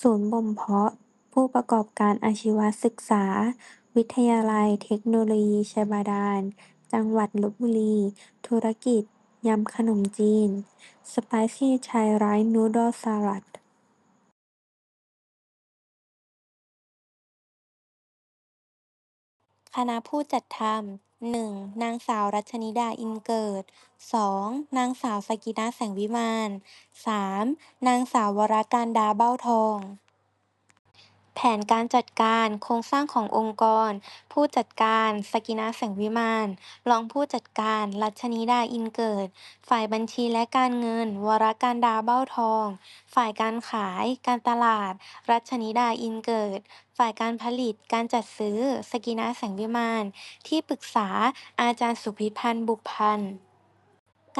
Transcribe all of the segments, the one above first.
ศูนย์บ่มเพาะผู้ประกอบการอาชีวศึกษา วิทยาลัยเทคโนโลยีชัยบาดาล จังหวัดลพบุรี ธุรกิจ ยำขนมจีน Spicy Thai Rice Noodle Salad คณะผู้จัดทำ หนึ่ง นางสาว รัชนิดา อินเกิด สอง นางสาวสกินา แสงวิมาน สาม นางสาว วรการดา เบ้าทอง แผนการจัดการโครงสร้างขององค์กร ผู้จัดการสกิณาแสงวิมาน รองผู้จัดการ รัชนิดา อินเกิด ฝ่ายบัญชีและการเงิน วรการดา เบ้าทอง ฝ่ายการขาย การตลาด รัชนิดา อินเกิด ฝ่ายการผลิต การจัดซื้อสกิณาแสงวิมาน ที่ปรึกษา อาจารย์ สุพิพันธ์บุภพันธ์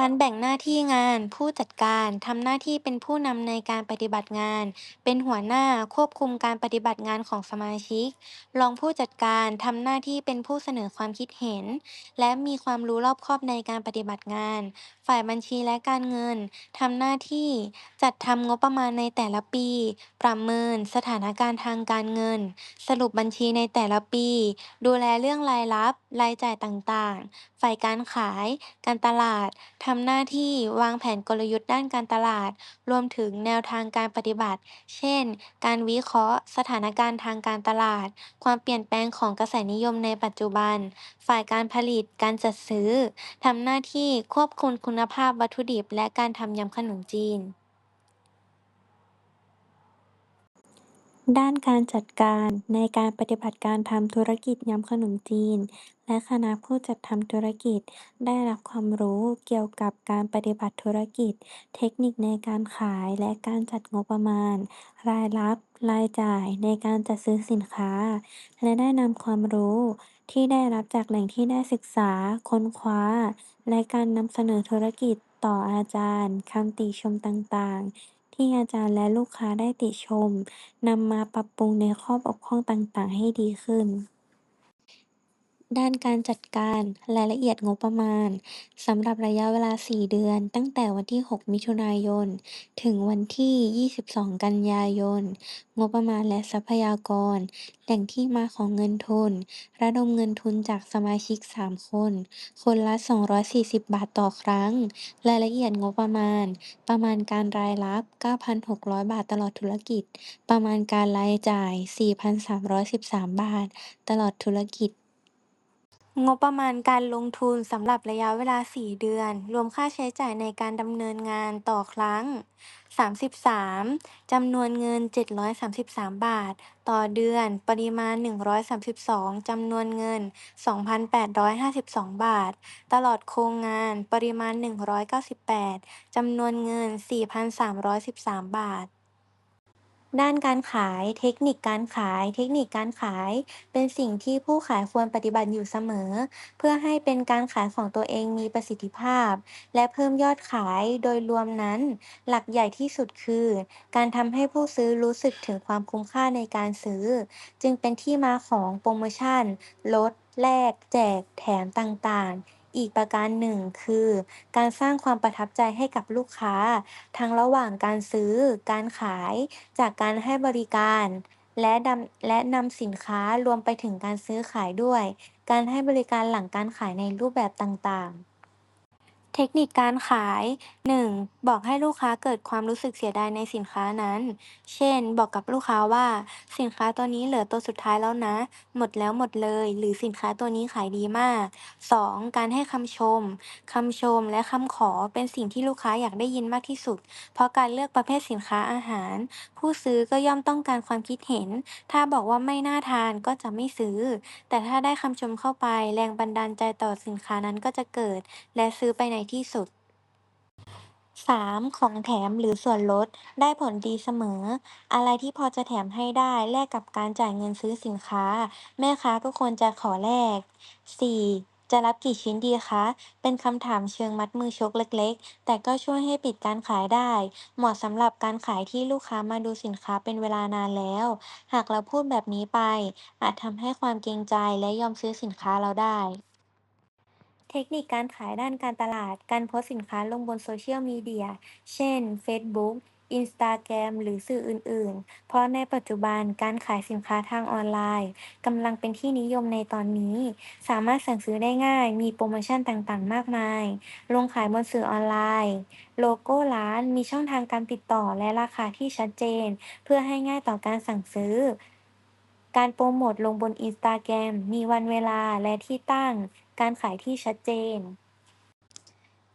การแบ่งหน้าที่งาน ผู้จัดการทำหน้าที่เป็นผู้นำในการปฏิบัติงาน เป็นหัวหน้าควบคุมการปฏิบัติงานของสมาชิก รองผู้จัดการทำหน้าที่เป็นผู้เสนอความคิดเห็น และมีความรู้รอบคอบในการปฏิบัติงาน ฝ่ายบัญชีและการเงินทำหน้าที่จัดทำงบประมาณในแต่ละปี ประเมินสถานการณ์ทางการเงิน สรุปบัญชีในแต่ละปี ดูแลเรื่องรายรับ รายจ่ายต่างๆ ฝ่ายการขาย การตลาดทำหน้าที่วางแผนกลยุทธ์ด้านการตลาด รวมถึงแนวทางการปฏิบัติ เช่น การวิเคราะห์ สถานการณ์ทางการตลาด ความเปลี่ยนแปลงของกระแสนิยมในปัจจุบัน ฝ่ายการผลิต การจัดซื้อ ทำหน้าที่ควบคุมคุณภาพวัตถุดิบ และการทำยำขนมจีน ด้านการจัดการในการปฏิบัติการทำธุรกิจยำขนมจีน และคณะผู้จัดทำธุรกิจ ได้รับความรู้เกี่ยวกับการปฏิบัติธุรกิจ เทคนิคในการขายและการจัดงบประมาณ รายรับ รายจ่ายในการจัดซื้อสินค้า และได้นำความรู้ที่ได้รับจากแหล่งที่ได้ศึกษา ค้นคว้า และการนำเสนอธุรกิจต่ออาจารย์ คำติชมต่าง ๆ ที่อาจารย์และลูกค้าได้ติชม นำมาปรับปรุงในข้อบกพร่องต่าง ๆ ให้ดีขึ้น ด้านการจัดการรายละเอียดงบประมาณ สำหรับระยะเวลา 4 เดือน ตั้งแต่วันที่ 6 มิถุนายน ถึงวันที่ 22 กันยายน งบประมาณและทรัพยากร แหล่งที่มาของเงินทุน ระดมเงินทุนจากสมาชิก 3 คน คนละ 240 บาทต่อครั้ง รายละเอียดงบประมาณ ประมาณการรายรับ 9,600 บาทตลอดธุรกิจ ประมาณการรายจ่าย 4,313 บาทตลอดธุรกิจ งบประมาณการลงทุนสำหรับระยะเวลา4เดือน รวมค่าใช้จ่ายในการดำเนินงานต่อครั้ง33จำนวนเงิน733บาท ต่อเดือน ปริมาณ132จำนวนเงิน2,852บาท ตลอดโครงงาน ปริมาณ198จำนวนเงิน4,313บาท ด้านการขาย เทคนิคการขาย เทคนิคการขาย เป็นสิ่งที่ผู้ขายควรปฏิบัติอยู่เสมอ เพื่อให้เป็นการขายของตัวเองมีประสิทธิภาพ และเพิ่มยอดขายโดยรวมนั้น หลักใหญ่ที่สุดคือ การทำให้ผู้ซื้อรู้สึกถึงความคุ้มค่าในการซื้อ จึงเป็นที่มาของโปรโมชั่นลดแลกแจก แถมต่างๆ อีกประการหนึ่งคือ การสร้างความประทับใจให้กับลูกค้า ทั้งระหว่างการซื้อ การขาย จากการให้บริการ และดำและนำสินค้ารวมไปถึงการซื้อขายด้วย การให้บริการหลังการขายในรูปแบบต่างๆ เทคนิคการขาย 1. บอกให้ลูกค้าเกิดความรู้สึกเสียดายในสินค้านั้น เช่น บอกกับลูกค้าว่า สินค้าตัวนี้เหลือตัวสุดท้ายแล้วนะ หมดแล้วหมดเลย หรือสินค้าตัวนี้ขายดีมาก 2. การให้คำชม คำชมและคำขอเป็นสิ่งที่ลูกค้าอยากได้ยินมากที่สุด เพราะการเลือกประเภทสินค้าอาหาร ผู้ซื้อก็ย่อมต้องการความคิดเห็น ถ้าบอกว่าไม่น่าทานก็จะไม่ซื้อ แต่ถ้าได้คำชมเข้าไป แรงบันดาลใจต่อสินค้านั้นก็จะเกิด และซื้อไปในที่สุด 3. ของแถมหรือส่วนลด ได้ผลดีเสมอ อะไรที่พอจะแถมให้ได้แลกกับการจ่ายเงินซื้อสินค้า แม่ค้าก็ควรจะขอแลก 4. จะรับกี่ชิ้นดีคะ เป็นคำถามเชิงมัดมือชกเล็กๆ แต่ก็ช่วยให้ปิดการขายได้ เหมาะสำหรับการขายที่ลูกค้ามาดูสินค้าเป็นเวลานานแล้ว หากเราพูดแบบนี้ไป อาจทำให้ความเกรงใจและยอมซื้อสินค้าเราได้ เทคนิคการขายด้านการตลาด การโพสต์สินค้าลงบนโซเชียลมีเดีย เช่น Facebook Instagram หรือสื่ออื่น ๆ เพราะในปัจจุบันการขายสินค้าทางออนไลน์กำลังเป็นที่นิยมในตอนนี้ สามารถสั่งซื้อได้ง่าย มีโปรโมชั่นต่าง ๆ มากมาย ลงขายบนสื่อออนไลน์ โลโก้ร้านมีช่องทางการติดต่อและราคาที่ชัดเจน เพื่อให้ง่ายต่อการสั่งซื้อ การโปรโมทลงบน Instagram มีวันเวลาและที่ตั้ง การขายที่ชัดเจน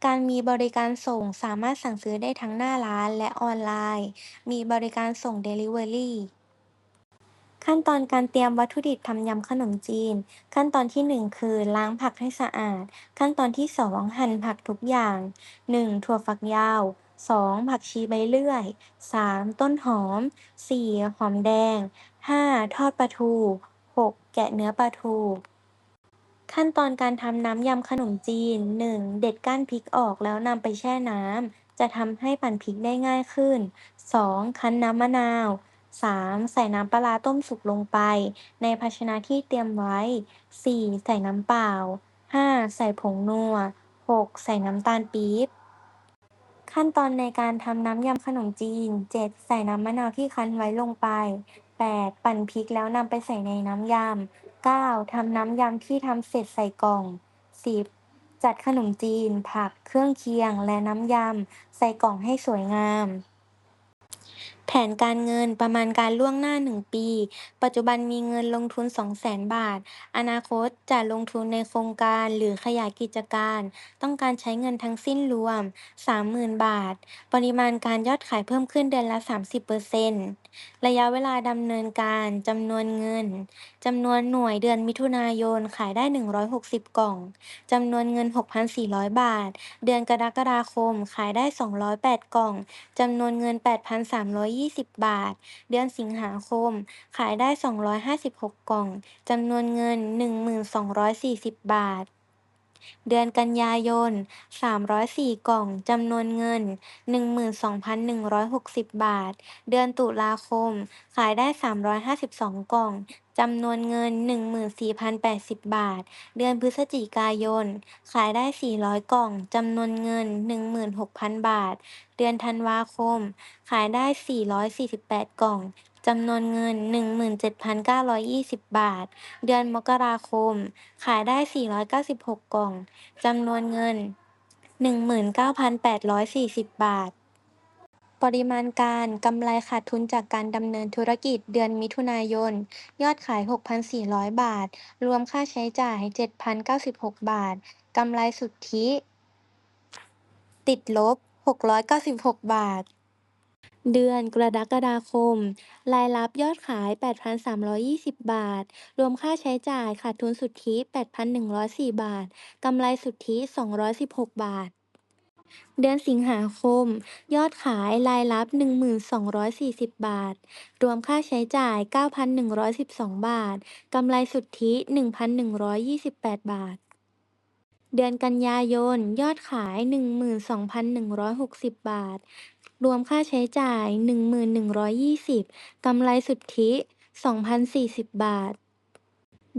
การมีบริการส่งสามารถสั่งซื้อได้ทั้งหน้าร้านและออนไลน์ มีบริการส่งเดลิเวอรี่ขั้นตอนการเตรียมวัตถุดิบทำยำขนมจีน ขั้นตอนที่ 1 คือล้างผักให้สะอาด ขั้นตอนที่ 2 หั่นผักทุกอย่าง 1. ถั่วฝักยาว 2. ผักชีใบเลื่อย 3. ต้นหอม 4. หอมแดง 5. ทอดปลาทู 6. แกะเนื้อปลาทู ขั้นตอนการทำน้ำยำขนมจีน 1. เด็ดก้านพริกออกแล้วนำไปแช่น้ำ จะทำให้ปั่นพริกได้ง่ายขึ้น 2. คั้นน้ำมะนาว 3. ใส่น้ำปลาต้มสุกลงไป ในภาชนะที่เตรียมไว้ 4. ใส่น้ำเปล่า 5. ใส่ผงนัว 6. ใส่น้ำตาลปี๊บ ขั้นตอนในการทำน้ำยำขนมจีน 7. ใส่น้ำมะนาวที่คั้นไว้ลงไป 8. ปั่นพริกแล้วนำไปใส่ในน้ำยำ 9. ทำน้ำยำที่ทำเสร็จใส่กล่อง 10. จัดขนมจีน ผัก เครื่องเคียง และน้ำยำ ใส่กล่องให้สวยงาม แผนการเงินประมาณการล่วงหน้าหนึ่งปี ปัจจุบันมีเงินลงทุนสองแสนบาท อนาคตจะลงทุนในโครงการหรือขยายกิจการ ต้องการใช้เงินทั้งสิ้นรวมสามหมื่นบาท ปริมาณการยอดขายเพิ่มขึ้นเดือนละสามสิบเปอร์เซ็นต์ระยะเวลาดำเนินการ จำนวนเงิน จำนวนหน่วยเดือนมิถุนายน ขายได้ 160 กล่อง จำนวนเงิน 6,400 บาท เดือนกรกฎาคม ขายได้ 208 กล่อง จำนวนเงิน 8,320 บาท เดือนสิงหาคม ขายได้ 256 กล่อง จำนวนเงิน 1240 บาท เดือนกันยายน304กล่อง จำนวนเงิน12,160บาท เดือนตุลาคม ขายได้352กล่อง จำนวนเงิน14,080บาท เดือนพฤศจิกายน ขายได้400กล่อง จำนวนเงิน16,000บาท เดือนธันวาคม ขายได้448กล่อง จำนวนเงิน 17,920 บาท เดือนมกราคม ขายได้ 496 กล่อง จำนวนเงิน 19,840 บาท ปริมาณการกำไรขาดทุนจากการดำเนินธุรกิจเดือนมิถุนายน ยอดขาย 6,400 บาท รวมค่าใช้จ่าย 7,096 บาท กำไรสุทธิ ติดลบ 696 บาท เดือนกรกฎาคม รายรับยอดขาย 8,320 บาท รวมค่าใช้จ่ายขาดทุนสุทธิ 8,104 บาท กำไรสุทธิ 216 บาท เดือนสิงหาคม ยอดขายรายรับ 1240 บาท รวมค่าใช้จ่าย 9,112 บาท กำไรสุทธิ 1,128 บาทเดือนกันยายน ยอดขาย 12,160 บาท รวมค่าใช้จ่าย 11,120 กำไรสุทธิ 2,040 บาท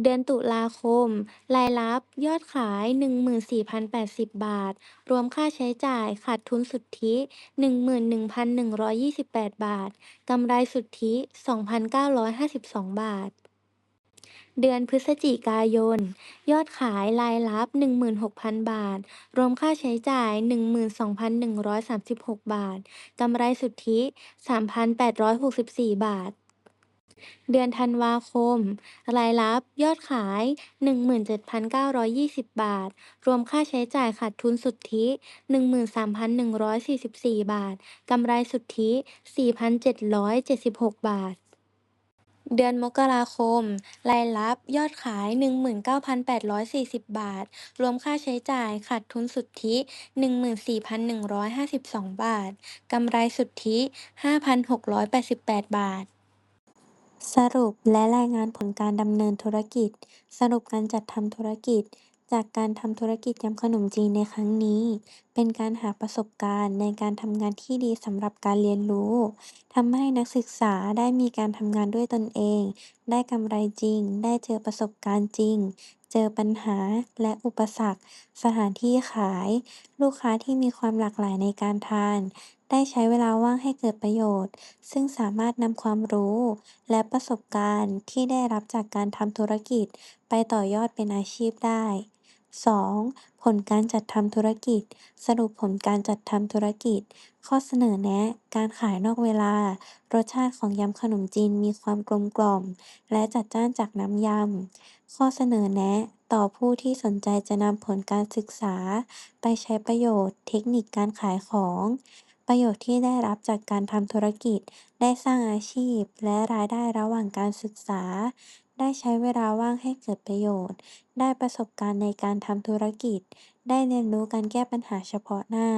เดือนตุลาคม รายรับยอดขาย 14,080 บาท รวมค่าใช้จ่ายขาดทุนสุทธิ 11,128 บาท กำไรสุทธิ 2,952 บาท เดือนพฤศจิกายน ยอดขายรายรับ 16,000 บาท รวมค่าใช้จ่าย 12,136 บาท กำไรสุทธิ 3,864 บาทเดือนธันวาคม รายรับยอดขาย 17,920 บาท รวมค่าใช้จ่ายขาดทุนสุทธิ 13,144 บาท กำไรสุทธิ 4,776 บาท เดือนมกราคม รายรับ ยอดขาย 19,840 บาท รวมค่าใช้จ่าย ขาดทุนสุทธิ 14,152 บาท กำไรสุทธิ 5,688 บาท สรุปและรายงานผลการดำเนินธุรกิจ สรุปการจัดทำธุรกิจ จากการทำธุรกิจยำขนมจีนในครั้งนี้ เป็นการหาประสบการณ์ในการทำงานที่ดีสำหรับการเรียนรู้ ทำให้นักศึกษาได้มีการทำงานด้วยตนเอง ได้กำไรจริง ได้เจอประสบการณ์จริง เจอปัญหาและอุปสรรค สถานที่ขาย ลูกค้าที่มีความหลากหลายในการทาน ได้ใช้เวลาว่างให้เกิดประโยชน์ ซึ่งสามารถนำความรู้และประสบการณ์ที่ได้รับจากการทำธุรกิจ ไปต่อยอดเป็นอาชีพได้ สอง ผลการจัดทำธุรกิจ สรุปผลการจัดทำธุรกิจ ข้อเสนอแนะ การขายนอกเวลา รสชาติของยำขนมจีนมีความกลมกล่อม และจัดจ้านจากน้ำยำ ข้อเสนอแนะ ต่อผู้ที่สนใจจะนำผลการศึกษา ไปใช้ประโยชน์เทคนิคการขายของ ประโยชน์ที่ได้รับจากการทำธุรกิจ ได้สร้างอาชีพ และรายได้ระหว่างการศึกษา ได้ใช้เวลาว่างให้เกิดประโยชน์ ได้ประสบการณ์ในการทำธุรกิจ ได้เรียนรู้การแก้ปัญหาเฉพาะหน้า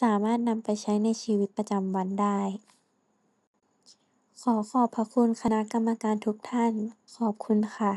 สามารถนำไปใช้ในชีวิตประจำวันได้ ขอขอบพระคุณคณะกรรมการทุกท่าน ขอบคุณค่ะ